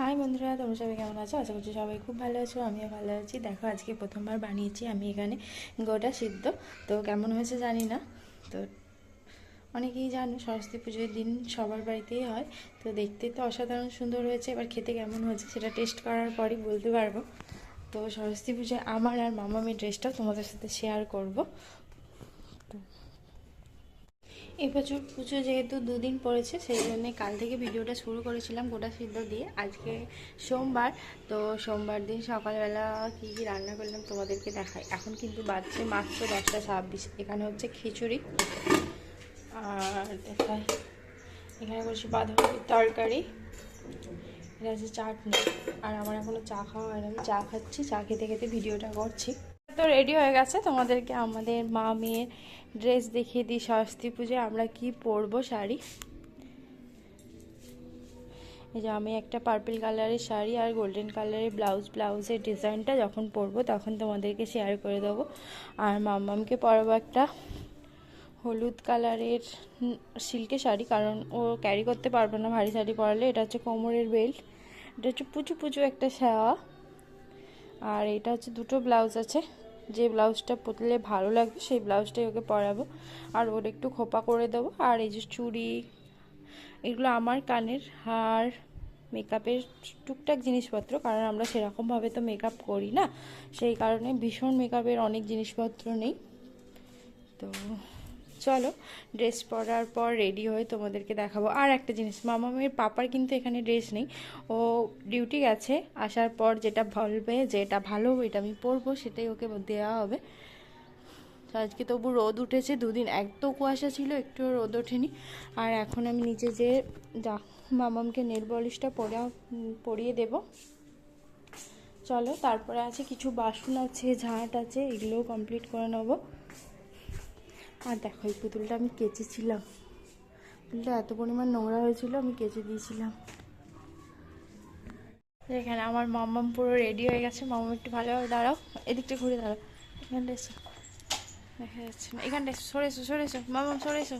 High বন্ধুরা, তোমরা সবাই কেমন আছো? আশা করছি সবাই খুব ভালো আছো, আমিও ভালো আছি। দেখো, আজকে প্রথমবার বানিয়েছি আমি এখানে গোটা সিদ্ধ। তো কেমন হয়েছে জানি না। তো অনেকেই জানো, সরস্বতী পুজোর দিন সবার বাড়িতেই হয়। তো দেখতে তো অসাধারণ সুন্দর হয়েছে। এবার খেতে কেমন হয়েছে সেটা টেস্ট করার পরই বলতে পারব। তো সরস্বতী পুজোয় আমার আর মামামের ড্রেসটাও তোমাদের সাথে শেয়ার করব। তো এবছর পুজো যেহেতু দুদিন পড়েছে, সেই জন্য কাল থেকে ভিডিওটা শুরু করেছিলাম গোটা সিদ্ধ দিয়ে। আজকে সোমবার, তো সোমবার দিন সকালবেলা কী কী রান্না করলাম তোমাদেরকে দেখাই। এখন কিন্তু বাজছে মাত্র দশটা ছাব্বিশ, এখানে হচ্ছে খিচুড়ি। আর দেখাই এখানে করছি বাঁধাকপির তরকারি, এটা হচ্ছে চাটনি। আর আমার এখনও চা খাওয়া হয় আমি চা খাচ্ছি, চা খেতে খেতে ভিডিওটা করছি। তো রেডি হয়ে গেছে। তোমাদেরকে আমাদের মা মেয়ের ড্রেস দেখিয়ে দিই, সরস্বতী পুজোয় আমরা কি পরবো শাড়ি। এই যে আমি একটা পার্পল কালারের শাড়ি আর গোল্ডেন কালারের ব্লাউজ ব্লাউজের ডিজাইনটা যখন পরবো তখন তোমাদেরকে শেয়ার করে দেবো। আর মাম্মামকে পরাবো একটা হলুদ কালারের সিল্কের শাড়ি, কারণ ও ক্যারি করতে পারবে না ভারী শাড়ি পরালে। এটা হচ্ছে কোমরের বেল্ট এটা হচ্ছে পুচু পুচু একটা শাওয়া। আর এটা হচ্ছে দুটো ব্লাউজ আছে। যে ব্লাউজটা পরলে ভালো লাগবে, সেই ব্লাউজটাই ওকে পরাবো। আর ওর একটু খোপা করে দেবো। আর এই যে চুড়ি, এগুলো আমার কানের হার মেকআপের টুকটাক জিনিসপত্র, কারণ আমরা সেরকমভাবে তো মেকআপ করি না। সেই কারণে ভীষণ মেকআপের অনেক জিনিসপত্র নেই। তো চলো ড্রেস পরার পর রেডি হয়ে তোমাদেরকে দেখাবো। আর একটা জিনিস, মামামের পাপার কিন্তু এখানে ড্রেস নেই। ও ডিউটি গেছে, আসার পর যেটা বলবে, যেটা ভালো এটা আমি পরবো, সেটাই ওকে দেওয়া হবে। আজকে তবু রোদ উঠেছে, দুদিন এত কুয়াশা ছিল একটু রোদ ওঠেনি। আর এখন আমি নিচে যে, যা, মামামকে নেল পলিশটা পরে, পরিয়ে দেব। চলো, তারপরে আছে কিছু বাসন আছে, ঝাঁট আছে, এগুলোও কমপ্লিট করে নেব। আর দেখো এই পুতুলটা আমি কেচেছিলাম। পুতুলটা এত পরিমাণ নোংরা হয়েছিল আমি কেচে দিয়েছিলাম। এখানে আমার মাম্মাম পুরো রেডি হয়ে গেছে। মাম্মাম একটু ভালোভাবে দাঁড়াও। এদিকটা ঘুরে দাঁড়াও। এখানটা এসো। দেখা যাচ্ছে না। এখানটা সরে এসো সরে এসো। মামাম সরে এসো।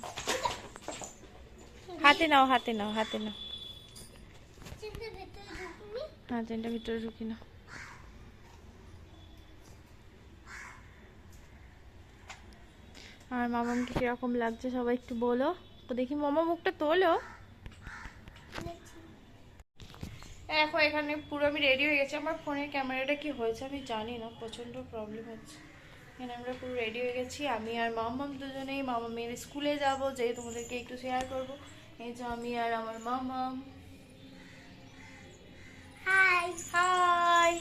হাতে নাও হাতে নাও হাতে নাও। হ্যাঁ ট্রেনটা ভিতরে ঢুকি না আর মামামকে কীরকম লাগছে সবাই একটু বলো। তো দেখি মামা মুখটা তোলো। দেখো এখানে পুরো আমি রেডি হয়ে গেছি। আমার ফোনের ক্যামেরাটা কি হয়েছে আমি জানি না প্রচণ্ড প্রবলেম হচ্ছে। এখানে আমরা পুরো রেডি হয়ে গেছি। আমি আর মামাম দুজনেই মামা মেয়ের স্কুলে যাব যে তোমাদেরকে একটু শেয়ার করব। এই যে আমি আর আমার মামাম। হাই হাই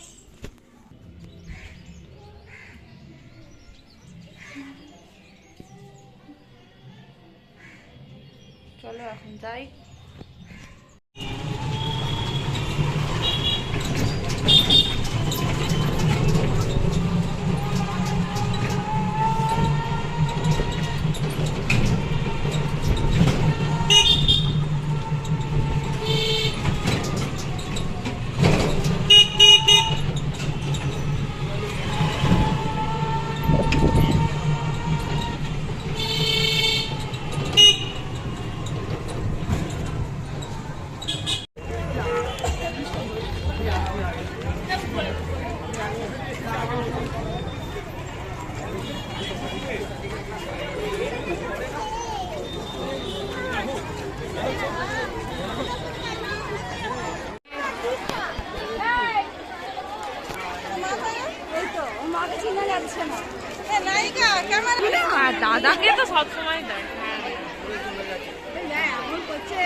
চলো এখন যাই দাদাকে তো সবসময় দেয়। করছে।